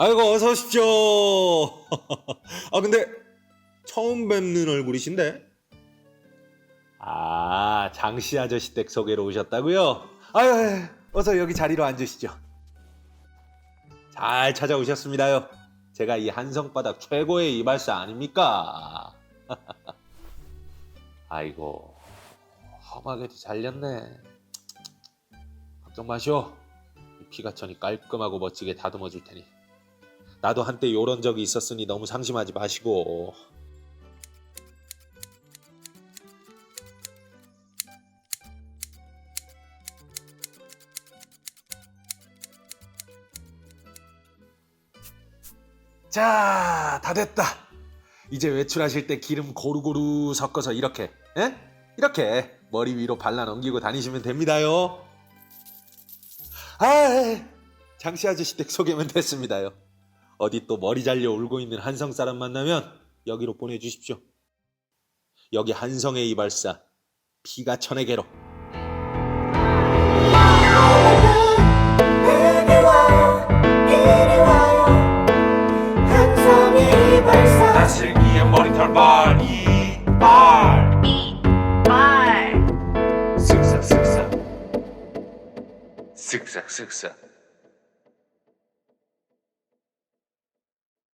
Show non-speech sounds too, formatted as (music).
아이고 어서 오십시오. (laughs) 아 근데 처음 뵙는 얼굴이신데? 아 장씨 아저씨 댁 소개로 오셨다고요? 아유 어서 여기 자리로 앉으시죠. 잘 찾아오셨습니다요. 제가 이 한성바닥 최고의 이발사 아닙니까? (laughs) 아이고 험하게도 잘렸네. 걱정 마시오. 이 피가 천이 깔끔하고 멋지게 다듬어 줄 테니. 나도 한때 요런 적이 있었으니 너무 상심하지 마시고. 자, 다 됐다. 이제 외출하실 때 기름 고루고루 섞어서 이렇게, 에? 이렇게 머리 위로 발라 넘기고 다니시면 됩니다요. 아, 장씨 아저씨 댁 소개면 됐습니다요. 어디 또 머리 잘려 울고 있는 한성 사람 만나면 여기로 보내주십시오. 여기 한성의 이발사 피가 천에게로. 한성의 이발사 나슬기의 머리털 발 이발 이발 쓱싹 쓱싹 쓱싹 쓱싹